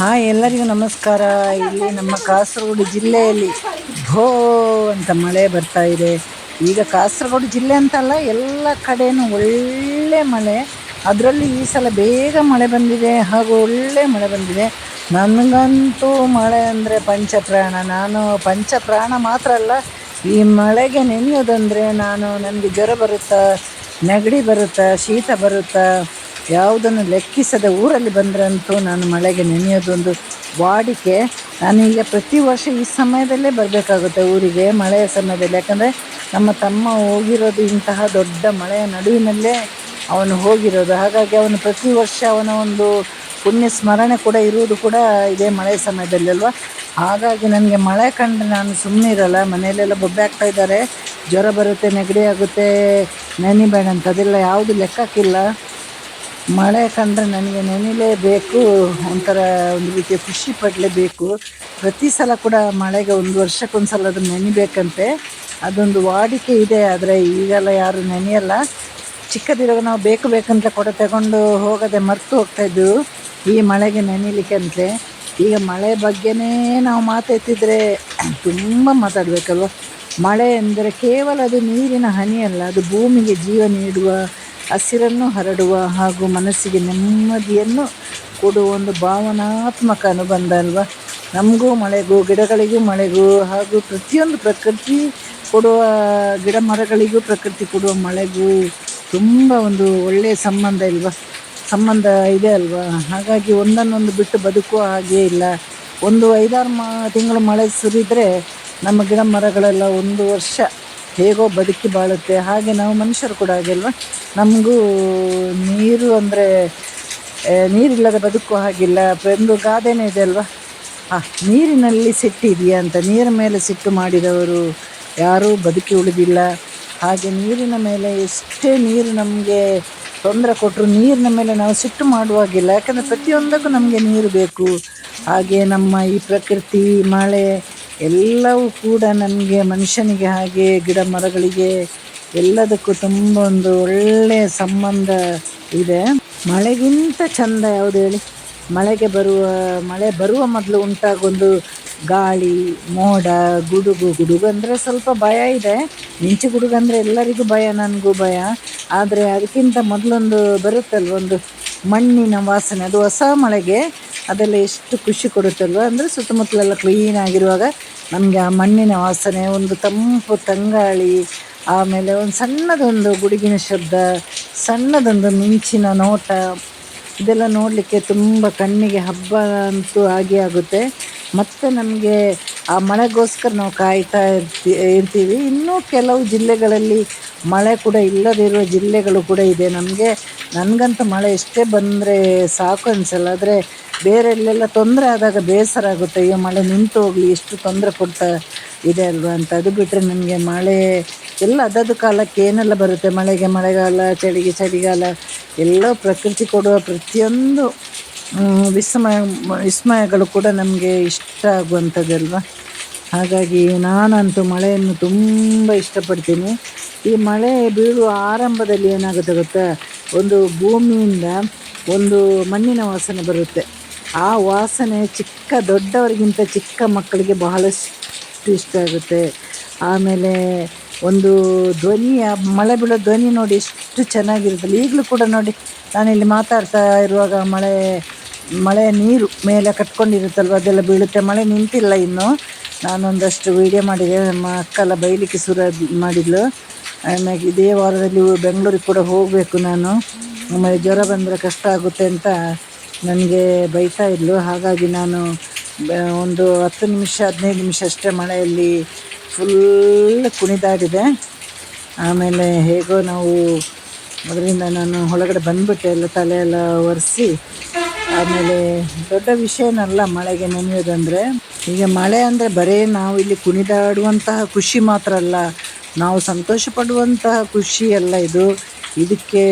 Hi, ಎಲ್ಲರಿಗೂ ನಮಸ್ಕಾರ. ಇಲ್ಲಿ ನಮ್ಮ ಕಾಸರಗೋಡು ಜಿಲ್ಲೆಯಲ್ಲಿ ಭೋ ಅಂತ ಮಳೆ ಬರ್ತಾ ಇದೆ. ಈಗ ಕಾಸರಗೋಡು ಜಿಲ್ಲೆ ಅಂತಲ್ಲ ಎಲ್ಲ ಕಡೆಯೂ ಒಳ್ಳೆ ಮಳೆ. ಅದರಲ್ಲಿ ಈ ಸಲ ಬೇಗ ಮಳೆ ಬಂದಿದೆ, ಹಾಗೂ ಒಳ್ಳೆ ಮಳೆ ಬಂದಿದೆ. ನನಗಂತೂ ಮಳೆ ಅಂದರೆ ಪಂಚಪ್ರಾಣ. ನಾನು ಪಂಚಪ್ರಾಣ ಮಾತ್ರ ಅಲ್ಲ, ಈ ಮಳೆಗೆ ನೆನೆಯೋದಂದರೆ ನಾನು ನನಗೆ ಜ್ವರ ಬರುತ್ತಾ, ನೆಗಡಿ ಬರುತ್ತಾ, ಶೀತ ಬರುತ್ತಾ ಯಾವುದನ್ನು ಲೆಕ್ಕಿಸದೆ ಊರಲ್ಲಿ ಬಂದ್ರಂತೂ ನಾನು ಮಳೆಗೆ ನೆನೆಯೋದೊಂದು ವಾಡಿಕೆ. ನಾನೀಗ ಪ್ರತಿ ವರ್ಷ ಈ ಸಮಯದಲ್ಲೇ ಬರಬೇಕಾಗುತ್ತೆ ಊರಿಗೆ, ಮಳೆಯ ಸಮಯದಲ್ಲಿ. ಯಾಕಂದರೆ ನಮ್ಮ ತಮ್ಮ ಹೋಗಿರೋದು ಇಂತಹ ದೊಡ್ಡ ಮಳೆಯ ನಡುವಿನಲ್ಲೇ ಅವನು ಹೋಗಿರೋದು. ಹಾಗಾಗಿ ಅವನು ಪ್ರತಿ ವರ್ಷ ಅವನ ಒಂದು ಪುಣ್ಯ ಸ್ಮರಣೆ ಕೂಡ ಇರುವುದು ಕೂಡ ಇದೇ ಮಳೆ ಸಮಯದಲ್ಲಿ ಅಲ್ವಾ? ಹಾಗಾಗಿ ನನಗೆ ಮಳೆ ಕಂಡ್ರೆ ನಾನು ಸುಮ್ಮನೆ ಇರಲ್ಲ ಮನೆಯಲ್ಲೆಲ್ಲ ಬೊಬ್ಬೆ ಆಗ್ತಾ ಇದ್ದಾರೆ. ಜ್ವರ ಬರುತ್ತೆ, ನೆಗಡಿ ಆಗುತ್ತೆ, ನೆನಿಬೇಡ ಅಂತ. ಅದೆಲ್ಲ ಯಾವುದು ಲೆಕ್ಕಕ್ಕಿಲ್ಲ. ಮಳೆ ಕಂಡ್ರೆ ನನಗೆ ನೆನಿಲೇಬೇಕು, ಒಂಥರ ಒಂದು ರೀತಿಯ ಖುಷಿ ಪಡಲೇಬೇಕು. ಪ್ರತಿ ಸಲ ಕೂಡ ಮಳೆಗೆ ಒಂದು ವರ್ಷಕ್ಕೊಂದ್ಸಲ ಅದು ನೆನಿಬೇಕಂತೆ. ಅದೊಂದು ವಾಡಿಕೆ ಇದೆ, ಆದರೆ ಈಗೆಲ್ಲ ಯಾರು ನೆನೆಯಲ್ಲ. ಚಿಕ್ಕದಿರೋ ನಾವು ಬೇಕು ಬೇಕಂತ ಕೊಡ ತಗೊಂಡು ಹೋಗದೆ ಮರ್ತು ಹೋಗ್ತಾಯಿದ್ದು ಈ ಮಳೆಗೆ ನೆನಿಲಿಕ್ಕೆ ಅಂತೆ ಈಗ ಮಳೆ ಬಗ್ಗೆನೇ ನಾವು ಮಾತಾಡ್ತಿದ್ರೆ ತುಂಬ ಮಾತಾಡಬೇಕಲ್ವ? ಮಳೆ ಅಂದರೆ ಕೇವಲ ಅದು ನೀರಿನ ಹನಿಯಲ್ಲ ಅದು ಭೂಮಿಗೆ ಜೀವ ನೀಡುವ ಹಸಿರನ್ನು ಹರಡುವ ಹಾಗೂ ಮನಸ್ಸಿಗೆ ನೆಮ್ಮದಿಯನ್ನು ಕೊಡುವ ಒಂದು ಭಾವನಾತ್ಮಕ ಅನುಬಂಧ ಅಲ್ವಾ? ನಮಗೂ ಮಳೆಗೂ, ಗಿಡಗಳಿಗೂ ಮಳೆಗೂ ಹಾಗೂ ಪ್ರತಿಯೊಂದು ಪ್ರಕೃತಿ ಕೊಡುವ ಗಿಡ ಮರಗಳಿಗೂ ಪ್ರಕೃತಿ ಕೊಡುವ ಮಳೆಗೂ ತುಂಬ ಒಂದು ಒಳ್ಳೆಯ ಸಂಬಂಧ ಇಲ್ವಾ? ಸಂಬಂಧ ಇದೆ ಅಲ್ವಾ? ಹಾಗಾಗಿ ಒಂದನ್ನೊಂದು ಬಿಟ್ಟು ಬದುಕುವ ಹಾಗೇ ಇಲ್ಲ. ಒಂದು ಐದಾರು ಮಾ, ತಿಂಗಳು ಮಳೆ ಸುರಿದರೆ ನಮ್ಮ ಗಿಡ ಮರಗಳೆಲ್ಲ ಒಂದು ವರ್ಷ ಹೇಗೋ ಬದುಕಿ ಬಾಳುತ್ತೆ, ಹಾಗೆ ನಾವು ಮನುಷ್ಯರು ಕೂಡ ಹಾಗೆ ಅಲ್ವಾ? ನಮಗೂ ನೀರು ಅಂದರೆ ನೀರಿಲ್ಲದ ಬದುಕು ಹಾಗಿಲ್ಲ. ಒಂದು ಗಾದೆನೇ ಇದೆ ಅಲ್ವಾ? ಆ, ನೀರಿನಲ್ಲಿ ಸಿಟ್ಟಿದೆಯಾ ಅಂತ, ನೀರ ಮೇಲೆ ಸಿಟ್ಟು ಮಾಡಿದವರು ಯಾರೂ ಬದುಕಿ ಉಳಿದಿಲ್ಲ. ಹಾಗೆ ನೀರಿನ ಮೇಲೆ ಎಷ್ಟೇ ನೀರು ನಮಗೆ ತೊಂದರೆ ಕೊಟ್ಟರು ನೀರಿನ ಮೇಲೆ ನಾವು ಸಿಟ್ಟು ಮಾಡುವಾಗಿಲ್ಲ, ಯಾಕಂದರೆ ಪ್ರತಿಯೊಂದಕ್ಕೂ ನಮಗೆ ನೀರು ಬೇಕು. ಹಾಗೆ ನಮ್ಮ ಈ ಪ್ರಕೃತಿ, ಮಳೆ ಎಲ್ಲವೂ ಕೂಡ ನಮಗೆ ಮನುಷ್ಯನಿಗೆ ಹಾಗೆ ಗಿಡ ಮರಗಳಿಗೆ ಎಲ್ಲದಕ್ಕೂ ತುಂಬ ಒಂದು ಒಳ್ಳೆಯ ಸಂಬಂಧ ಇದೆ. ಮಳೆಗಿಂತ ಚಂದ ಯಾವುದು ಹೇಳಿ? ಮಳೆಗೆ ಬರುವ, ಮಳೆ ಬರುವ ಮೊದಲು ಉಂಟಾಗೊಂದು ಗಾಳಿ, ಮೋಡ, ಗುಡುಗು ಗುಡುಗು ಅಂದರೆ ಸ್ವಲ್ಪ ಭಯ ಇದೆ. ಮಿಂಚು ಗುಡುಗು ಅಂದರೆ ಎಲ್ಲರಿಗೂ ಭಯ, ನನಗೂ ಭಯ. ಆದರೆ ಅದಕ್ಕಿಂತ ಮೊದಲೊಂದು ಬರುತ್ತಲ್ವ ಒಂದು ಮಣ್ಣಿನ ವಾಸನೆ, ಅದು ಹೊಸ ಮಳೆಗೆ ಅದೆಲ್ಲ ಎಷ್ಟು ಖುಷಿ ಕೊಡುತ್ತಲ್ವ ಅಂದರೆ ಸುತ್ತಮುತ್ತಲೆಲ್ಲ ಕ್ಲೀನ್ ಆಗಿರುವಾಗ ನಮಗೆ ಆ ಮಣ್ಣಿನ ವಾಸನೆ, ಒಂದು ತಂಪು ತಂಗಾಳಿ, ಆಮೇಲೆ ಒಂದು ಸಣ್ಣದೊಂದು ಗುಡುಗಿನ ಶಬ್ದ, ಸಣ್ಣದೊಂದು ಮಿಂಚಿನ ನೋಟ, ಇದೆಲ್ಲ ನೋಡಲಿಕ್ಕೆ ತುಂಬ ಕಣ್ಣಿಗೆ ಹಬ್ಬ ಅಂತೂ ಆಗಿ ಆಗುತ್ತೆ. ಮತ್ತು ನಮಗೆ ಆ ಮಳೆಗೋಸ್ಕರ ನಾವು ಕಾಯ್ತಾ ಇರ್ತಿ, ಇರ್ತೀವಿ. ಇನ್ನೂ ಕೆಲವು ಜಿಲ್ಲೆಗಳಲ್ಲಿ ಮಳೆ ಕೂಡ ಇಲ್ಲದಿರುವ ಜಿಲ್ಲೆಗಳು ಕೂಡ ಇದೆ. ನಮಗೆ ನನಗಂತೂ ಮಳೆ ಎಷ್ಟೇ ಬಂದರೆ ಸಾಕು ಅನಿಸಲ್ಲ. ಆದರೆ ಬೇರೆಲ್ಲೆಲ್ಲ ತೊಂದರೆ ಆದಾಗ ಬೇಸರ ಆಗುತ್ತೆ. ಅಯ್ಯೋ, ಮಳೆ ನಿಂತು ಹೋಗಲಿ, ಎಷ್ಟು ತೊಂದರೆ ಕೊಡ್ತಾ ಇದೆ ಅಲ್ವಾ ಅಂತ. ಅದು ಬಿಟ್ಟರೆ ನನಗೆ ಮಳೆ, ಎಲ್ಲ ಅದದು ಕಾಲಕ್ಕೆ ಏನೆಲ್ಲ ಬರುತ್ತೆ? ಮಳೆಗೆ ಮಳೆಗಾಲ, ಚಳಿಗೆ ಚಳಿಗಾಲ, ಎಲ್ಲ ಪ್ರಕೃತಿ ಕೊಡುವ ಪ್ರತಿಯೊಂದು ವಿಸ್ಮಯ, ವಿಸ್ಮಯಗಳು ಕೂಡ ನಮಗೆ ಇಷ್ಟ ಆಗುವಂಥದ್ದಲ್ವಾ ಹಾಗಾಗಿ ನಾನಂತೂ ಮಳೆಯನ್ನು ತುಂಬ ಇಷ್ಟಪಡ್ತೀನಿ. ಈ ಮಳೆ ಬೀಳುವ ಆರಂಭದಲ್ಲಿ ಏನಾಗುತ್ತೆ ಗೊತ್ತಾ? ಒಂದು ಭೂಮಿಯಿಂದ ಒಂದು ಮಣ್ಣಿನ ವಾಸನೆ ಬರುತ್ತೆ. ಆ ವಾಸನೆ ಚಿಕ್ಕ ದೊಡ್ಡವರಿಗಿಂತ ಚಿಕ್ಕ ಮಕ್ಕಳಿಗೆ ಬಹಳಷ್ಟು ಇಷ್ಟ ಆಗುತ್ತೆ. ಆಮೇಲೆ ಒಂದು ಧ್ವನಿಯ ಮಳೆ ಬೀಳೋ ಧ್ವನಿ ನೋಡಿ ಎಷ್ಟು ಚೆನ್ನಾಗಿರುತ್ತಲ್ಲ. ಈಗಲೂ ಕೂಡ ನೋಡಿ, ನಾನಿಲ್ಲಿ ಮಾತಾಡ್ತಾ ಇರುವಾಗ ಮಳೆ ಮಳೆ ನೀರು ಮೇಲೆ ಕಟ್ಕೊಂಡಿರುತ್ತಲ್ವ, ಅದೆಲ್ಲ ಬೀಳುತ್ತೆ. ಮಳೆ ನಿಂತಿಲ್ಲ ಇನ್ನು. ನಾನೊಂದಷ್ಟು ವೀಡಿಯೋ ಮಾಡಿದೆ, ನಮ್ಮ ಅಕ್ಕಲ್ಲ ಬೈಲಿಕ್ಕೆ ಸುರ ಮಾಡಿದ್ಲು. ಆಮೇಲೆ ಇದೇ ವಾರದಲ್ಲಿ ಬೆಂಗಳೂರಿಗೆ ಕೂಡ ಹೋಗಬೇಕು ನಾನು. ಆಮೇಲೆ ಜ್ವರ ಬಂದರೆ ಕಷ್ಟ ಆಗುತ್ತೆ ಅಂತ ನನಗೆ ಬೈತಾ ಇದ್ಲು. ಹಾಗಾಗಿ ನಾನು ಒಂದು ಹತ್ತು ನಿಮಿಷ, ಹದಿನೈದು ನಿಮಿಷ ಅಷ್ಟೇ ಮಳೆಯಲ್ಲಿ ಫುಲ್ ಕುಣಿದಾಡಿದೆ. ಆಮೇಲೆ ಹೇಗೋ ನಾವು ಅದರಿಂದ ನಾನು ಒಳಗಡೆ ಬಂದುಬಿಟ್ಟೆ, ಎಲ್ಲ ತಲೆ ಎಲ್ಲ ಒರೆಸಿ. ಆಮೇಲೆ ದೊಡ್ಡ ವಿಷಯನಲ್ಲ ಮಳೆಗೆ ನೆನೆಯೋದಂದರೆ ಈಗ ಮಳೆ ಅಂದರೆ ಬರೀ ನಾವು ಇಲ್ಲಿ ಕುಣಿದಾಡುವಂತಹ ಖುಷಿ ಮಾತ್ರ ಅಲ್ಲ, ನಾವು ಸಂತೋಷ ಪಡುವಂತಹ ಖುಷಿ ಅಲ್ಲ ಇದು. ಇದಕ್ಕೆ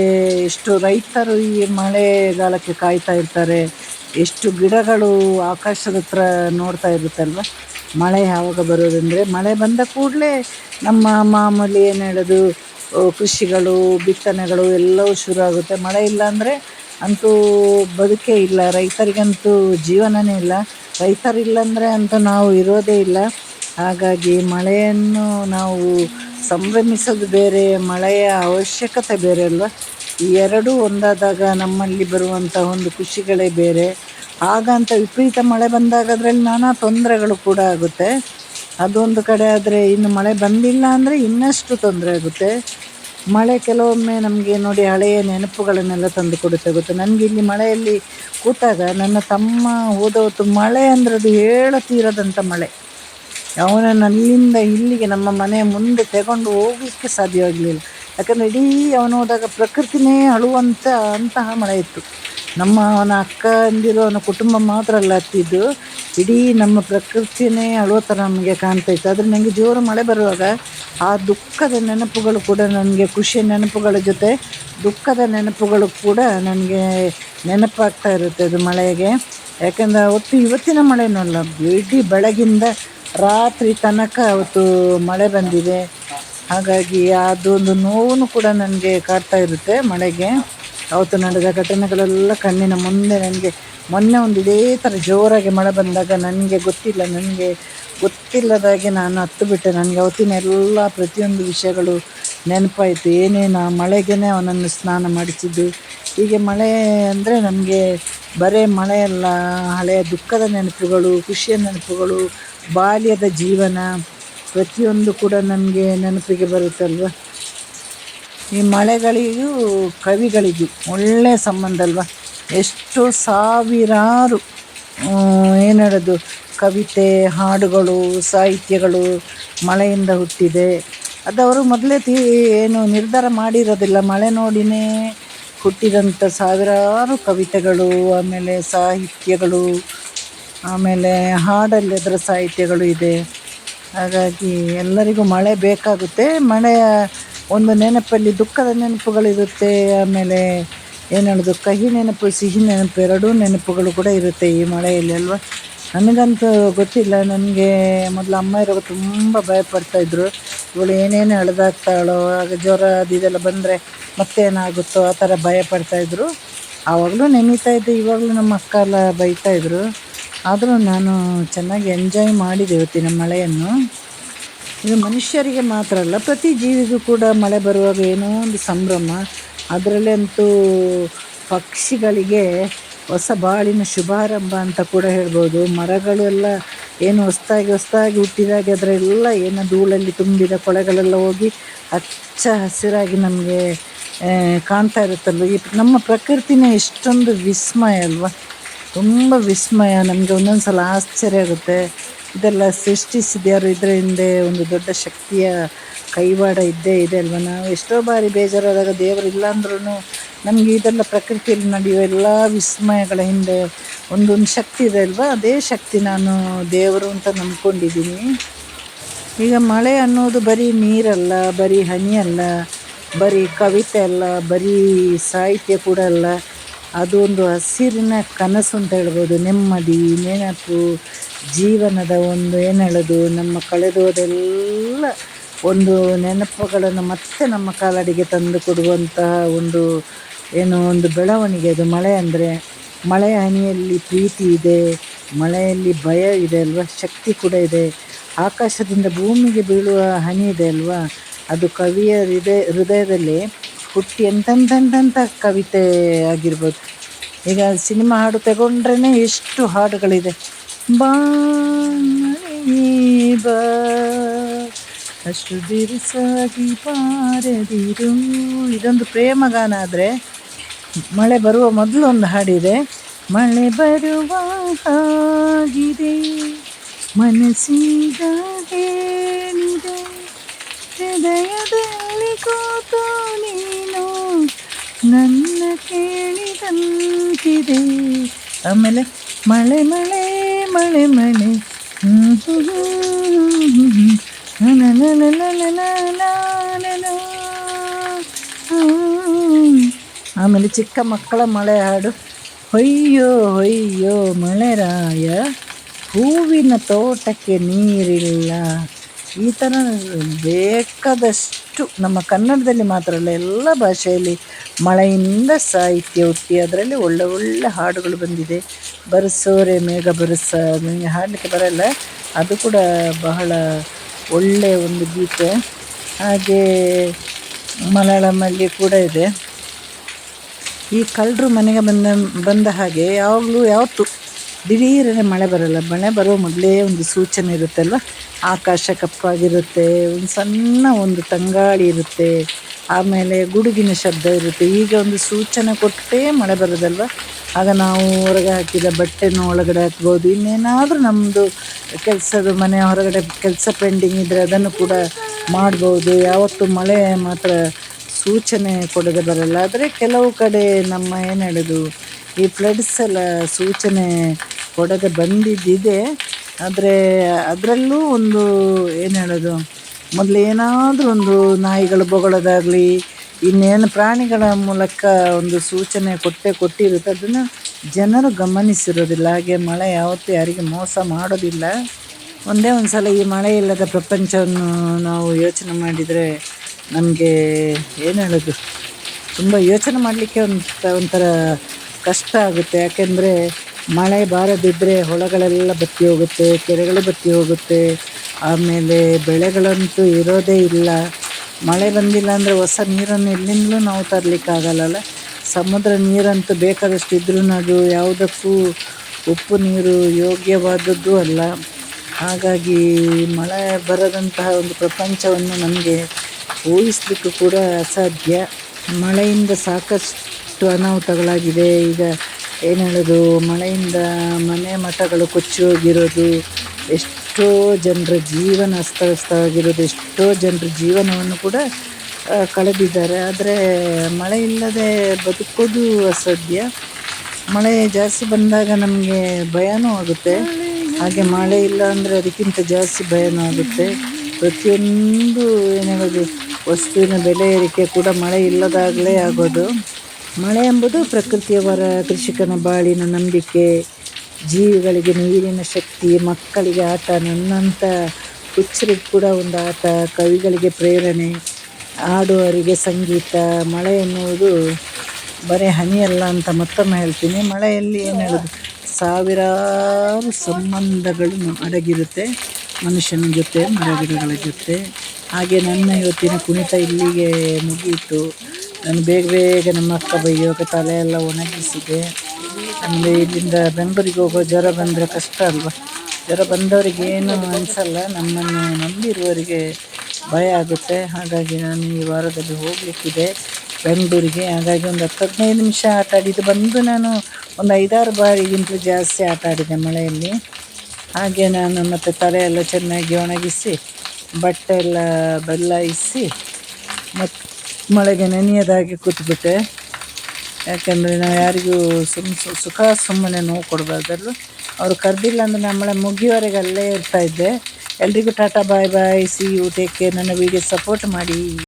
ಎಷ್ಟು ರೈತರು ಈ ಮಳೆಗಾಲಕ್ಕೆ ಕಾಯ್ತಾ ಇರ್ತಾರೆ, ಎಷ್ಟು ಗಿಡಗಳು ಆಕಾಶದ ಹತ್ರ ನೋಡ್ತಾ ಇರುತ್ತಲ್ವ? ಮಳೆ ಯಾವಾಗ ಬರೋದಂದರೆ ಮಳೆ ಬಂದ ಕೂಡಲೇ ನಮ್ಮ ಮಾಮೂಲಿ ಏನು ಹೇಳೋದು ಕೃಷಿಗಳು, ಬಿತ್ತನೆಗಳು ಎಲ್ಲವೂ ಶುರು ಆಗುತ್ತೆ. ಮಳೆ ಇಲ್ಲ ಅಂದರೆ ಅಂತೂ ಬದುಕೇ ಇಲ್ಲ, ರೈತರಿಗಂತೂ ಜೀವನನೇ ಇಲ್ಲ. ರೈತರಿಲ್ಲಂದರೆ ಅಂತೂ ನಾವು ಇರೋದೇ ಇಲ್ಲ. ಹಾಗಾಗಿ ಮಳೆಯನ್ನು ನಾವು ಸಂಭ್ರಮಿಸೋದು ಬೇರೆ, ಮಳೆಯ ಅವಶ್ಯಕತೆ ಬೇರೆ ಅಲ್ವಾ? ಈ ಎರಡೂ ಒಂದಾದಾಗ ನಮ್ಮಲ್ಲಿ ಬರುವಂಥ ಒಂದು ಖುಷಿಗಳೇ ಬೇರೆ. ಹಾಗಂತ ವಿಪರೀತ ಮಳೆ ಬಂದಾಗ ಅದರಲ್ಲಿ ನಾನಾ ತೊಂದರೆಗಳು ಕೂಡ ಆಗುತ್ತೆ. ಅದೊಂದು ಕಡೆ ಆದರೆ ಇನ್ನು ಮಳೆ ಬಂದಿಲ್ಲ ಅಂದರೆ ಇನ್ನಷ್ಟು ತೊಂದರೆ ಆಗುತ್ತೆ. ಮಳೆ ಕೆಲವೊಮ್ಮೆ ನಮಗೆ ನೋಡಿ ಹಳೆಯ ನೆನಪುಗಳನ್ನೆಲ್ಲ ತಂದು ಕೊಡುತ್ತೆ ಗೊತ್ತೆ ನನಗೆ ಇಲ್ಲಿ ಮಳೆಯಲ್ಲಿ ಕೂತಾಗ ನನ್ನ ತಮ್ಮ ಹೋದ ಮಳೆ ಅಂದರೆ ಅದು ಹೇಳತೀರದಂಥ ಮಳೆ. ಅವನನ್ನು ಅಲ್ಲಿಂದ ಇಲ್ಲಿಗೆ ನಮ್ಮ ಮನೆ ಮುಂದೆ ತಗೊಂಡು ಹೋಗಲಿಕ್ಕೆ ಸಾಧ್ಯವಾಗಲಿಲ್ಲ ಯಾಕಂದರೆ ಇಡೀ ಅವನು ಹೋದಾಗ ಪ್ರಕೃತಿನೇ ಅಳುವಂಥ ಅಂತಹ ಮಳೆ ಇತ್ತು. ನಮ್ಮ ಅವನ ಅಕ್ಕ ಅಂದಿರೋ, ಅವನ ಕುಟುಂಬ ಮಾತ್ರ ಅಲ್ಲ ಹತ್ತಿದ್ದು ಇಡೀ ನಮ್ಮ ಪ್ರಕೃತಿನೇ ಅಳುವ ಥರ ನಮಗೆ ಕಾಣ್ತಾ ಇತ್ತು. ಆದರೆ ನನಗೆ ಜೋರು ಮಳೆ ಬರುವಾಗ ಆ ದುಃಖದ ನೆನಪುಗಳು ಕೂಡ ನನಗೆ, ಖುಷಿಯ ನೆನಪುಗಳ ಜೊತೆ ದುಃಖದ ನೆನಪುಗಳು ಕೂಡ ನನಗೆ ನೆನಪಾಗ್ತಾ ಇರುತ್ತೆ ಅದು ಮಳೆಗೆ. ಯಾಕೆಂದರೆ ಅವತ್ತು ಇವತ್ತಿನ ಮಳೆನೂ ಅಲ್ಲ, ಇಡೀ ಬೆಳಗಿಂದ ರಾತ್ರಿ ತನಕ ಅವತ್ತು ಮಳೆ ಬಂದಿದೆ. ಹಾಗಾಗಿ ಅದೊಂದು ನೋವು ಕೂಡ ನನಗೆ ಕಾಡ್ತಾ ಇರುತ್ತೆ ಮಳೆಗೆ. ಅವತ್ತು ನಡೆದ ಘಟನೆಗಳೆಲ್ಲ ಕಣ್ಣಿನ ಮುಂದೆ ನನಗೆ ಮೊನ್ನೆ ಒಂದು ಇದೇ ಥರ ಜೋರಾಗಿ ಮಳೆ ಬಂದಾಗ ನನಗೆ ಗೊತ್ತಿಲ್ಲ, ನನಗೆ ಗೊತ್ತಿಲ್ಲದಾಗೆ ನಾನು ಹತ್ತು ಬಿಟ್ಟೆ. ನನಗೆ ಅವತ್ತಿನ ಎಲ್ಲ ಪ್ರತಿಯೊಂದು ವಿಷಯಗಳು ನೆನಪಾಯಿತು. ಏನೇನು ಆ ಮಳೆಗೇ ಅವನನ್ನು ಸ್ನಾನ ಮಾಡಿಸಿದ್ದು. ಹೀಗೆ ಮಳೆ ಅಂದರೆ ನನಗೆ ಬರೇ ಮಳೆಯಲ್ಲ, ಹಳೆಯ ದುಃಖದ ನೆನಪುಗಳು, ಖುಷಿಯ ನೆನಪುಗಳು ಬಾಲ್ಯದ ಜೀವನ ಪ್ರತಿಯೊಂದು ಕೂಡ ನಮಗೆ ನೆನಪಿಗೆ ಬರುತ್ತಲ್ವ? ಈ ಮಳೆಗಳಿಗೂ ಕವಿಗಳಿಗೂ ಒಳ್ಳೆಯ ಸಂಬಂಧ ಅಲ್ವ? ಎಷ್ಟು ಸಾವಿರಾರು ಏನು ಹೇಳೋದು ಕವಿತೆ, ಹಾಡುಗಳು, ಸಾಹಿತ್ಯಗಳು ಮಳೆಯಿಂದ ಹುಟ್ಟಿದೆ. ಅದವರು ಮೊದಲೇ ತೀ, ಏನು ನಿರ್ಧಾರ ಮಾಡಿರೋದಿಲ್ಲ. ಮಳೆ ನೋಡಿನೇ ಹುಟ್ಟಿದಂಥ ಸಾವಿರಾರು ಕವಿತೆಗಳು, ಆಮೇಲೆ ಸಾಹಿತ್ಯಗಳು ಆಮೇಲೆ ಹಾಡಲ್ಲಿ ಅದರ ಸಾಹಿತ್ಯಗಳು ಇದೆ. ಹಾಗಾಗಿ ಎಲ್ಲರಿಗೂ ಮಳೆ ಬೇಕಾಗುತ್ತೆ. ಮಳೆಯ ಒಂದು ನೆನಪಲ್ಲಿ ದುಃಖದ ನೆನಪುಗಳಿರುತ್ತೆ. ಆಮೇಲೆ ಏನು ಹೇಳೋದು? ಕಹಿ ನೆನಪು, ಸಿಹಿ ನೆನಪು ಎರಡೂ ನೆನಪುಗಳು ಕೂಡ ಇರುತ್ತೆ ಈ ಮಳೆಯಲ್ಲಿ ಅಲ್ವಾ? ನನಗಂತೂ ಗೊತ್ತಿಲ್ಲ. ನನಗೆ ಮೊದಲು ಅಮ್ಮ ಇರೋ ತುಂಬ ಭಯಪಡ್ತಾಯಿದ್ರು ಇವಳು ಏನೇನು ಎಳೆದಾಗ್ತಾಳೋ ಆಗ ಜ್ವರ ಅದು ಇದೆಲ್ಲ ಬಂದರೆ ಮತ್ತೇನಾಗುತ್ತೋ ಆ ಥರ ಭಯಪಡ್ತಾಯಿದ್ರು ಆವಾಗಲೂ ನೆನೀತಾ ಇದ್ದೆ. ಇವಾಗಲೂ ನಮ್ಮ ಅಕ್ಕ ಎಲ್ಲ ಬೈತಾಯಿದ್ರು ಆದರೂ ನಾನು ಚೆನ್ನಾಗಿ ಎಂಜಾಯ್ ಮಾಡಿದೆ ಇವತ್ತಿನ ಮಳೆಯನ್ನು. ಇದು ಮನುಷ್ಯರಿಗೆ ಮಾತ್ರ ಅಲ್ಲ, ಪ್ರತಿ ಜೀವಿಗೂ ಕೂಡ ಮಳೆ ಬರುವಾಗ ಏನೋ ಒಂದು ಸಂಭ್ರಮ. ಅದರಲ್ಲೇ ಅಂತೂ ಪಕ್ಷಿಗಳಿಗೆ ಹೊಸ ಬಾಳಿನ ಶುಭಾರಂಭ ಅಂತ ಕೂಡ ಹೇಳ್ಬೋದು. ಮರಗಳು ಎಲ್ಲ ಏನು ಹೊಸ್ತಾಗಿ ಹೊಸ್ತಾಗಿ ಹುಟ್ಟಿದಾಗ ಅದರೆಲ್ಲ ಏನು ಧೂಳಲ್ಲಿ ತುಂಬಿದ ಕೊಳೆಗಳೆಲ್ಲ ಹೋಗಿ ಹಚ್ಚ ಹಸಿರಾಗಿ ನಮಗೆ ಕಾಣ್ತಾ ಇರುತ್ತಲ್ವ? ಈ ನಮ್ಮ ಪ್ರಕೃತಿನೇ ಎಷ್ಟೊಂದು ವಿಸ್ಮಯ ಅಲ್ವಾ? ತುಂಬ ವಿಸ್ಮಯ. ನಮಗೆ ಒಂದೊಂದು ಸಲ ಆಶ್ಚರ್ಯ ಆಗುತ್ತೆ. ಇದೆಲ್ಲ ಸೃಷ್ಟಿಸಿದ್ಯಾರು ಇದರ ಹಿಂದೆ ಒಂದು ದೊಡ್ಡ ಶಕ್ತಿಯ ಕೈವಾಡ ಇದ್ದೇ ಇದೆ ಅಲ್ವ? ನಾವು ಎಷ್ಟೋ ಬಾರಿ ಬೇಜಾರಾದಾಗ ದೇವರು ಇಲ್ಲ ಅಂದ್ರೂ ನಮಗೆ ಇದೆಲ್ಲ ಪ್ರಕೃತಿಯಲ್ಲಿ ನಡೆಯುವ ಎಲ್ಲ ವಿಸ್ಮಯಗಳ ಹಿಂದೆ ಒಂದೊಂದು ಶಕ್ತಿ ಇದೆ ಅಲ್ವಾ? ಅದೇ ಶಕ್ತಿ ನಾನು ದೇವರು ಅಂತ ನಂಬ್ಕೊಂಡಿದ್ದೀನಿ. ಈಗ ಮಳೆ ಅನ್ನೋದು ಬರೀ ನೀರಲ್ಲ, ಬರೀ ಹನಿ ಅಲ್ಲ ಬರೀ ಕವಿತೆ ಅಲ್ಲ, ಬರೀ ಸಾಹಿತ್ಯ ಕೂಡ ಅಲ್ಲ. ಅದು ಒಂದು ಹಸಿರಿನ ಕನಸು ಅಂತ ಹೇಳ್ಬೋದು. ನೆಮ್ಮದಿ, ನೆನಪು, ಜೀವನದ ಒಂದು ಏನು ಹೇಳೋದು, ನಮ್ಮ ಕಳೆದೋದೆಲ್ಲ ಒಂದು ನೆನಪುಗಳನ್ನು ಮತ್ತೆ ನಮ್ಮ ಕಾಲಡಿಗೆ ತಂದು ಕೊಡುವಂತಹ ಒಂದು ಏನು ಒಂದು ಬೆಳವಣಿಗೆ ಅದು. ಮಳೆ ಅಂದರೆ ಮಳೆಯ ಹನಿಯಲ್ಲಿ ಪ್ರೀತಿ ಇದೆ, ಮಳೆಯಲ್ಲಿ ಭಯ ಇದೆ ಅಲ್ವಾ, ಶಕ್ತಿ ಕೂಡ ಇದೆ. ಆಕಾಶದಿಂದ ಭೂಮಿಗೆ ಬೀಳುವ ಹನಿ ಇದೆ ಅಲ್ವಾ, ಅದು ಕವಿಯ ಹೃದಯ, ಹೃದಯದಲ್ಲಿ ಹುಟ್ಟಿ ಎಂತೆಂತೆಂತೆಂಥ ಕವಿತೆ ಆಗಿರ್ಬೋದು. ಈಗ ಸಿನಿಮಾ ಹಾಡು ತಗೊಂಡ್ರೇ ಎಷ್ಟು ಹಾಡುಗಳಿದೆ. ಬಾ ಅಷ್ಟು ಬಿರುಸಾಗಿ ಬಾರದಿರು. ಇದೊಂದು ಪ್ರೇಮಗಾನ ಆದರೆ ಮಳೆ ಬರುವ ಮೊದಲು ಒಂದು ಹಾಡಿದೆ. ಮಳೆ ಬರುವ ಹಾಗಿದೆ ಮನಸ್ಸೀಗ ಹೇಳಿದೆ. ಹೃದಯದಲ್ಲಿ ಕೂತು ನೀನು ನನ್ನ ಕೇಳಿ ಕೇಳಿದಂತಿದೆ. ಆಮೇಲೆ ಮಳೆ ಮಳೆ ಮಳೆ ಮಳೆ. ಆಮೇಲೆ ಚಿಕ್ಕ ಮಕ್ಕಳ ಮಳೆ ಹಾಡು. ಹೊಯ್ಯೋ ಹೊಯ್ಯೋ ಮಳೆರಾಯ ಹೂವಿನ ತೋಟಕ್ಕೆ ನೀರಿಲ್ಲ. ಈ ಥರ ಬೇಕಾದಷ್ಟು ನಮ್ಮ ಕನ್ನಡದಲ್ಲಿ ಮಾತ್ರ ಅಲ್ಲ, ಎಲ್ಲ ಭಾಷೆಯಲ್ಲಿ ಮಳೆಯಿಂದ ಸಾಹಿತ್ಯ ಹುಟ್ಟಿ ಅದರಲ್ಲಿ ಒಳ್ಳೆ ಒಳ್ಳೆ ಹಾಡುಗಳು ಬಂದಿದೆ. ಬರಸೋರೆ, ಮೇಘ ಬರಸ ನನಗೆ ಹಾಡಲಿಕ್ಕೆ ಬರಲ್ಲ, ಅದು ಕೂಡ ಬಹಳ ಒಳ್ಳೆಯ ಒಂದು ಗೀತೆ. ಹಾಗೇ ಮಲಯಾಳಮಲ್ಲಿ ಕೂಡ ಇದೆ. ಈ ಕಳ್ಳರು ಮನೆಗೆ ಬಂದ ಬಂದ ಹಾಗೆ ಯಾವಾಗಲೂ ಯಾವತ್ತು ದಿಢೀರನೆ ಮಳೆ ಬರಲ್ಲ. ಮಳೆ ಬರುವ ಮೊದಲೇ ಒಂದು ಸೂಚನೆ ಇರುತ್ತಲ್ವ? ಆಕಾಶ ಕಪ್ಪಾಗಿರುತ್ತೆ, ಒಂದು ಸಣ್ಣ ಒಂದು ತಂಗಾಳಿ ಇರುತ್ತೆ, ಆಮೇಲೆ ಗುಡುಗಿನ ಶಬ್ದ ಇರುತ್ತೆ. ಈಗ ಒಂದು ಸೂಚನೆ ಕೊಟ್ಟೇ ಮಳೆ ಬರೋದಲ್ವ? ಆಗ ನಾವು ಹೊರಗೆ ಹಾಕಿದ ಬಟ್ಟೆನೂ ಒಳಗಡೆ ಹಾಕ್ಬೋದು. ಇನ್ನೇನಾದರೂ ನಮ್ಮದು ಕೆಲಸದ ಮನೆ ಹೊರಗಡೆ ಕೆಲಸ ಪೆಂಡಿಂಗ್ ಇದ್ದರೆ ಅದನ್ನು ಕೂಡ ಮಾಡ್ಬೋದು. ಯಾವತ್ತು ಮಳೆ ಮಾತ್ರ ಸೂಚನೆ ಕೊಡದೆ ಬರಲ್ಲ. ಆದರೆ ಕೆಲವು ಕಡೆ ನಮ್ಮ ಏನು ಹೇಳೋದು? ಈ ಫ್ಲಡ್ಸ್ ಎಲ್ಲ ಸೂಚನೆ ಕೊಡದೆ ಬಂದಿದ್ದಿದೆ. ಆದರೆ ಅದರಲ್ಲೂ ಒಂದು ಏನು ಹೇಳೋದು? ಮೊದಲು ಏನಾದರೂ ಒಂದು ನಾಯಿಗಳು ಬೊಗಳೋದಾಗಲಿ, ಇನ್ನೇನು ಪ್ರಾಣಿಗಳ ಮೂಲಕ ಒಂದು ಸೂಚನೆ ಕೊಟ್ಟೆ ಕೊಟ್ಟಿರುತ್ತೆ. ಅದನ್ನು ಜನರು ಗಮನಿಸಿರೋದಿಲ್ಲ. ಹಾಗೆ ಮಳೆ ಯಾವತ್ತೂ ಯಾರಿಗೆ ಮೋಸ ಮಾಡೋದಿಲ್ಲ. ಒಂದೇ ಒಂದು ಸಲ ಈ ಮಳೆ ಇಲ್ಲದ ಪ್ರಪಂಚವನ್ನು ನಾವು ಯೋಚನೆ ಮಾಡಿದರೆ ನಮಗೆ ಏನು ಹೇಳೋದು? ತುಂಬ ಯೋಚನೆ ಮಾಡಲಿಕ್ಕೆ ಒಂಥರ ಒಂಥರ ಕಷ್ಟ ಆಗುತ್ತೆ. ಯಾಕೆಂದರೆ ಮಳೆ ಬಾರದಿದ್ದರೆ ಹೊಳಗಳೆಲ್ಲ ಬತ್ತಿ ಹೋಗುತ್ತೆ, ಕೆರೆಗಳು ಬತ್ತಿ ಹೋಗುತ್ತೆ. ಆಮೇಲೆ ಬೆಳೆಗಳಂತೂ ಇರೋದೇ ಇಲ್ಲ. ಮಳೆ ಬಂದಿಲ್ಲ ಅಂದರೆ ಹೊಸ ನೀರನ್ನು ಎಲ್ಲಿಂದಲೂ ನಾವು ತರಲಿಕ್ಕಾಗಲ್ಲಲ್ಲ? ಸಮುದ್ರ ನೀರಂತೂ ಬೇಕಾದಷ್ಟು ಇದ್ರೂ ಅದು ಯಾವುದಕ್ಕೂ ಉಪ್ಪು ನೀರು ಯೋಗ್ಯವಾದದ್ದು ಅಲ್ಲ. ಹಾಗಾಗಿ ಮಳೆ ಬರದಂತಹ ಒಂದು ಪ್ರಪಂಚವನ್ನು ನಮಗೆ ಊಹಿಸಲಿಕ್ಕೂ ಕೂಡ ಅಸಾಧ್ಯ. ಮಳೆಯಿಂದ ಸಾಕಷ್ಟು ಅನಾಹುತಗಳಾಗಿದೆ. ಈಗ ಏನು ಹೇಳೋದು? ಮಳೆಯಿಂದ ಮನೆ ಮಠಗಳು ಕೊಚ್ಚಿ ಹೋಗಿರೋದು ಎಷ್ಟೋ ಜನರ ಜೀವನ ಅಸ್ತವ್ಯಸ್ತವಾಗಿರೋದು, ಎಷ್ಟೋ ಜನರ ಜೀವನವನ್ನು ಕೂಡ ಕಳೆದಿದ್ದಾರೆ. ಆದರೆ ಮಳೆ ಇಲ್ಲದೆ ಬದುಕೋದು ಅಸಾಧ್ಯ ಮಳೆ ಜಾಸ್ತಿ ಬಂದಾಗ ನಮಗೆ ಭಯನೂ ಆಗುತ್ತೆ. ಹಾಗೆ ಮಳೆ ಇಲ್ಲ ಅಂದರೆ ಅದಕ್ಕಿಂತ ಜಾಸ್ತಿ ಭಯನೂ ಆಗುತ್ತೆ. ಪ್ರತಿಯೊಂದು ಏನೇಳೋದು ವಸ್ತುವಿನ ಬೆಲೆ ಏರಿಕೆ ಕೂಡ ಮಳೆ ಇಲ್ಲದಾಗಲೇ ಆಗೋದು. ಮಳೆ ಎಂಬುದು ಪ್ರಕೃತಿಯವರ ಕೃಷಿಕನ ಬಾಳಿನ ನಂಬಿಕೆ, ಜೀವಿಗಳಿಗೆ ನೀರಿನ ಶಕ್ತಿ, ಮಕ್ಕಳಿಗೆ ಆಟ, ನನ್ನಂಥ ಹುಚ್ಚರಿಗೆ ಕೂಡ ಒಂದು ಆಟ, ಕವಿಗಳಿಗೆ ಪ್ರೇರಣೆ ಆಡುವವರಿಗೆ ಸಂಗೀತ, ಮಳೆ ಎನ್ನುವುದು ಬರೀ ಹನಿಯಲ್ಲ ಅಂತ ಮತ್ತೊಮ್ಮೆ ಹೇಳ್ತೀನಿ. ಮಳೆಯಲ್ಲಿ ಏನು ಹೇಳೋದು? ಸಾವಿರಾರು ಸಂಬಂಧಗಳು ಅಡಗಿರುತ್ತೆ ಮನುಷ್ಯನ ಜೊತೆ, ಮರಗಿಡಗಳ ಜೊತೆ. ಹಾಗೆ ನನ್ನ ಇವತ್ತಿನ ಕುಣಿತ ಇಲ್ಲಿಗೆ ಮುಗಿಯಿತು. ನಾನು ಬೇಗ ಬೇಗ ನಮ್ಮ ಅಕ್ಕ ಬೈಯೋಕೆ ತಲೆ ಎಲ್ಲ ಒಣಗಿಸಿದೆ. ಅಂದರೆ ಇಲ್ಲಿಂದ ಬೆಂಗಳೂರಿಗೆ ಹೋಗೋ ಜ್ವರ ಬಂದರೆ ಕಷ್ಟ ಅಲ್ವಾ? ಜ್ವರ ಬಂದವರಿಗೆ ಏನು ಅನಿಸಲ್ಲ, ನಮ್ಮನ್ನು ನಂಬಿರುವವರಿಗೆ ಭಯ ಆಗುತ್ತೆ. ಹಾಗಾಗಿ ನಾನು ಈ ವಾರದಲ್ಲಿ ಹೋಗಲಿಕ್ಕಿದೆ ಬೆಂಗಳೂರಿಗೆ. ಹಾಗಾಗಿ ಒಂದು ಹತ್ತು ಹದಿನೈದು ನಿಮಿಷ ಆಟ ಆಡಿದ್ದು ಬಂದು ನಾನು ಒಂದು ಐದಾರು ಬಾರಿಗಿಂತ ಜಾಸ್ತಿ ಆಟ ಆಡಿದೆ ಮಳೆಯಲ್ಲಿ. ಹಾಗೆ ನಾನು ಮತ್ತು ತಲೆ ಎಲ್ಲ ಚೆನ್ನಾಗಿ ಒಣಗಿಸಿ, ಬಟ್ಟೆ ಎಲ್ಲ ಬದಲಾಯಿಸಿ ಮತ್ತು ಮಳೆಗೆ ನೆನೆಯದಾಗಿ ಕೂತ್ಬಿಟ್ಟೆ. ಯಾಕೆಂದರೆ ನಾವು ಯಾರಿಗೂ ಸುಮ್ ಸುಖ ಸುಮ್ಮನೆ ನೋವು ಕೊಡಬಾರ್ದಲ್ಲ ಅವರು ಕರೆದಿಲ್ಲ ಅಂದರೆ ನಮ್ಮಳೆ ಮುಗಿಯೋವರೆಗೆ ಅಲ್ಲೇ ಇರ್ತಾಯಿದ್ದೆ ಎಲ್ರಿಗೂ tata bye bye see you take care ನನ್ನ ವೀಡಿಯೋ ಸಪೋರ್ಟ್ ಮಾಡಿ.